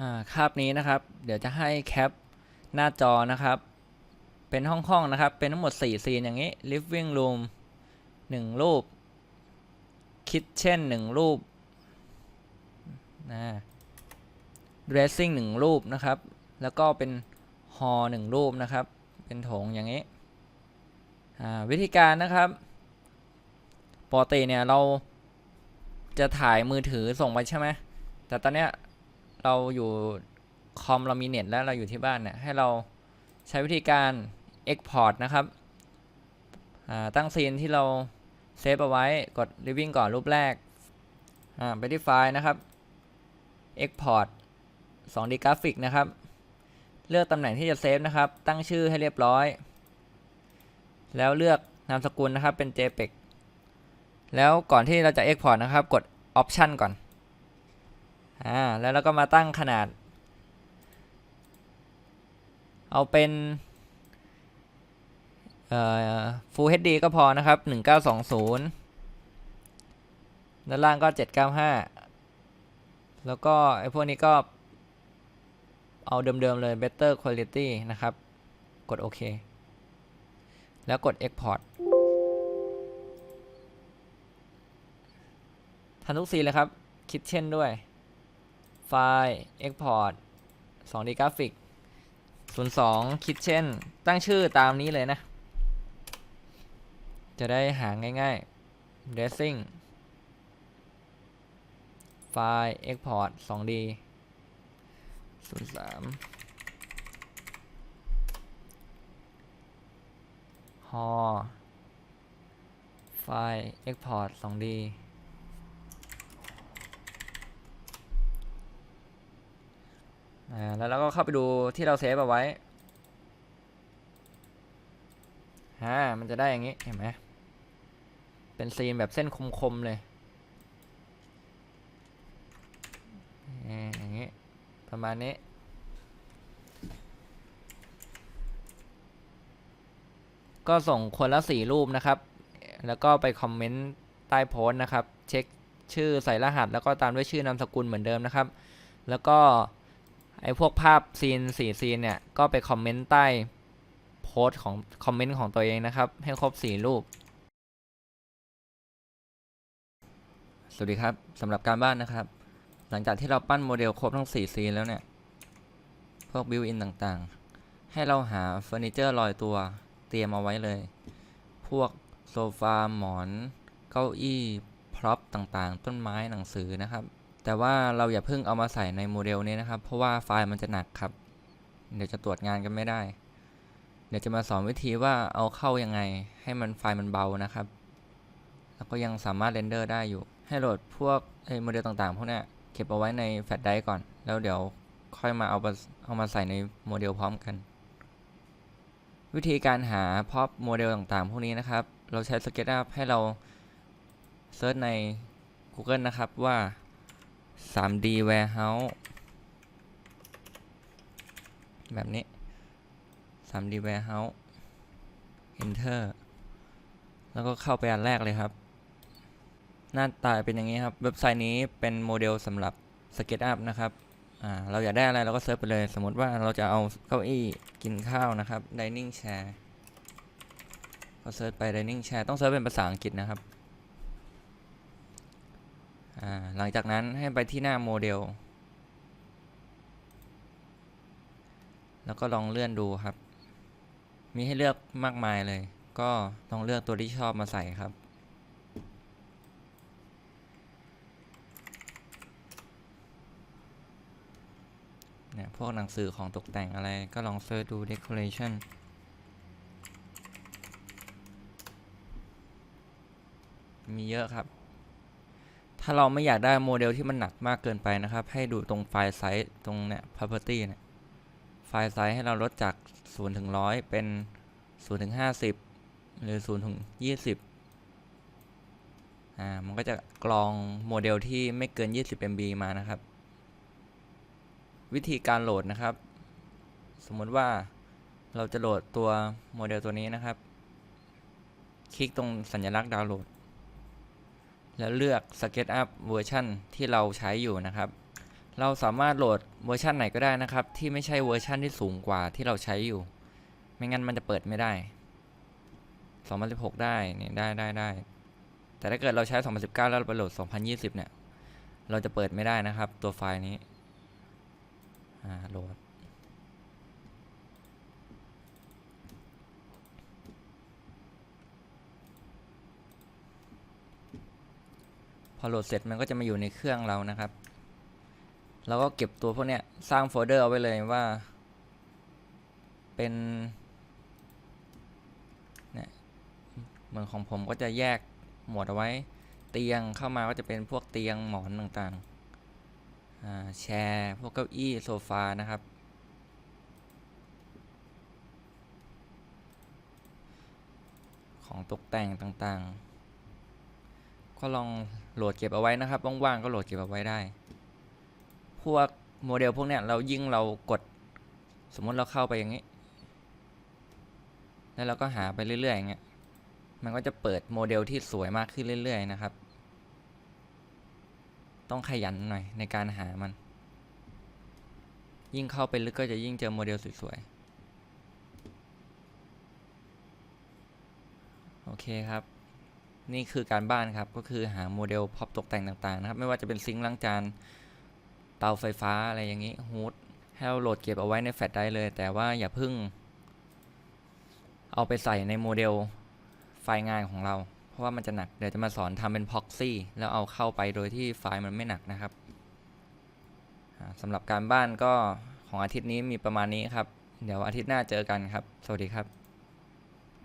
อ่าคาบนี้นะครับ เดี๋ยวจะให้แคปหน้าจอนะครับ เป็นห้องๆนะครับ เป็นทั้งหมด 4 ซีนอย่างนี้ living room 1 รูป kitchen 1 รูปนะ dressing 1 รูปนะครับ แล้วก็เป็น hall 1 รูปนะครับ เป็นโถงอย่างนี้ วิธีการนะครับปกติเนี่ยเราจะถ่ายมือถือส่งไปใช่ไหมแต่ตอนเนี้ย เราอยู่คอมเรามีเน็ตแล้วเราอยู่ที่บ้านเนี่ยให้เราใช้วิธีการ Export นะครับตั้งซีนที่เราเซฟเอาไว้กด Living ก่อนรูปแรกไปที่ไฟล์นะครับ Export 2D Graphic นะครับ เลือกตำแหน่งที่จะเซฟนะครับ ตั้งชื่อให้เรียบร้อย แล้วเลือกนามสกุลนะครับเป็น JPEG แล้วก่อนที่เราจะ Export นะครับ กด Option ก่อน อ่าแล้วเราก็มาตั้งขนาด เอาเป็นเอ่อ Full HD ก็พอนะครับ 1920 ด้านล่างก็ 795 แล้วก็ไอ้พวกนี้ก็ เอาเดิมๆเลย Better Quality นะครับ กดโอเค แล้วกด Export ทันทุกซีเลยครับ คิดเช่นด้วย ไฟล์ Export 2D Graphic 02 Kitchen ตั้งชื่อตามนี้เลยนะ จะได้หาง่ายๆ Dressing ไฟล์ Export 2D 03 Hall ไฟล์ Export 2D อ่าแล้วเราก็เข้าไปดูที่เราเซฟเอาไว้ฮ่ามันจะได้อย่างนี้เห็นไหมเป็นซีนแบบเส้นคมๆเลยอ่าอย่างนี้ประมาณนี้ก็ส่งคนละสี่รูปนะครับ แล้วก็ไปคอมเมนต์ใต้โพสต์นะครับ เช็คชื่อใส่รหัส แล้วก็ตามด้วยชื่อนามสกุลเหมือนเดิมนะครับ แล้วก็ ไอ้พวกภาพซีนสี่ซีนเนี่ย ก็ไปคอมเมนต์ใต้โพสต์ของคอมเมนต์ของตัวเองนะครับ ให้ครบสี่รูป สวัสดีครับสำหรับการบ้านนะครับ หลังจากที่เราปั้นโมเดลครบทั้ง4ซีนแล้วเนี่ย พวกบิวอินต่างๆ ให้เราหาเฟอร์นิเจอร์ลอยตัวเตรียมเอาไว้เลย พวกโซฟาหมอน เก้าอี้พร็อพต่างๆ ต้นไม้หนังสือนะครับ แต่ว่าเราอย่าเพิ่งเอามาใส่ในโมเดลนี้นะครับ เพราะว่าไฟล์มันจะหนักครับ เดี๋ยวจะตรวจงานกันไม่ได้ เดี๋ยวจะมาสอนวิธีว่าเอาเข้ายังไง ให้มันไฟล์มันเบานะครับ แล้วก็ยังสามารถเรนเดอร์ได้อยู่ ให้โหลดพวกโมเดลต่างๆพวกนี้เก็บเอาไว้ในแฟลชไดรฟ์ก่อน แล้วเดี๋ยวค่อยมาเอามาเอามาใส่ในโมเดลพร้อมกัน วิธีการหาพอปโมเดลต่างๆ พวกนี้นะครับ เราใช้ SketchUp ให้เราเซิร์ชใน Google นะครับว่า 3D Warehouse แบบนี้ 3D Warehouse Enter แล้วก็เข้าไปอันแรกเลยครับ หน้าตาเป็นอย่างนี้ครับ เว็บไซต์นี้เป็นโมเดลสำหรับ SketchUp นะครับเราอยากได้อะไรเราก็เซิร์ชไปเลย สมมติว่าเราจะเอาเก้าอี้กินข้าวนะครับ Dining Chair ก็เซิร์ชไป Dining Chair ต้องเซิร์ชเป็นภาษาอังกฤษนะครับ หลังจากนั้นให้ไปที่หน้าโมเดล แล้วก็ลองเลื่อนดูครับ มีให้เลือกมากมายเลย ก็ลองเลือกตัวที่ชอบมาใส่ครับเนี่ยพวกหนังสือของตกแต่งอะไรก็ลองเซิร์ชดู decoration มีเยอะครับ ถ้าเราไม่อยากได้โมเดลที่มันหนักมากเกินไปนะครับ ให้ดูตรงไฟล์ไซส์ตรงเนี่ย property เนี่ย ไฟล์ไซส์ให้เราลดจาก 0 ถึง 100 เป็น 0 ถึง 50 หรือ 0 ถึง 20 อ่า มันก็จะกรองโมเดลที่ไม่เกิน 20 MB มานะครับ วิธีการโหลดนะครับ สมมติว่าเราจะโหลดตัวโมเดลตัวนี้นะครับ คลิกตรงสัญลักษณ์ดาวน์โหลด แล้วเลือก SketchUp เวอร์ชันที่เราใช้อยู่นะครับ เราสามารถโหลดเวอร์ชันไหนก็ได้นะครับ ที่ไม่ใช่เวอร์ชันที่สูงกว่าที่เราใช้อยู่ ไม่งั้นมันจะเปิดไม่ได้ 2016 ได้เนี่ยได้ได้ได้ แต่ถ้าเกิดเราใช้ 2019 แล้วเราไปโหลด 2020 เนี่ย เราจะเปิดไม่ได้นะครับ ตัวไฟล์นี้ อ่า โหลด อโหลดเสร็จมันก็จะมาอยู่ในเครื่องเรานะครับ เราก็เก็บตัวพวกเนี้ยสร้างโฟลเดอร์เอาไว้เลยว่า เป็นเนี่ยเหมือนของผมก็จะแยกหมวดเอาไว้ เตียงเข้ามาก็จะเป็นพวกเตียงหมอนต่างๆอ่าแชร์พวกเก้าอี้โซฟานะครับของตกแต่งต่างๆ ก็ลองโหลดเก็บเอาไว้นะครับ ว่างๆก็โหลดเก็บเอาไว้ได้ พวกโมเดลพวกเนี้ยเรายิ่งเรากด สมมติเราเข้าไปอย่างนี้ แล้วเราก็หาไปเรื่อยๆอย่างเงี้ย มันก็จะเปิดโมเดลที่สวยมากขึ้นเรื่อย ๆ นะครับ ต้องขยันหน่อยในการหามัน ยิ่งเข้าไปลึกก็จะยิ่งเจอโมเดลสวยๆ โอเคครับ นี่คือการบ้านครับ ก็คือหาโมเดลพร็อพตกแต่งต่างๆนะครับ ไม่ว่าจะเป็นซิงค์ล้างจาน เตาไฟฟ้าอะไรอย่างนี้ฮูดให้เราโหลดเก็บเอาไว้ในแฟลชได้เลย แต่ว่าอย่าเพึ่ง เอาไปใส่ในโมเดลไฟล์งานของเรา เพราะว่ามันจะหนัก เดี๋ยวจะมาสอนทำเป็นพ็อกซี่แล้วเอาเข้าไปโดยที่ไฟล์มันไม่หนักนะครับอ่าสำหรับการบ้านก็ของอาทิตย์นี้มีประมาณนี้ครับ เดี๋ยวอาทิตย์หน้าเจอกันครับ สวัสดีครับ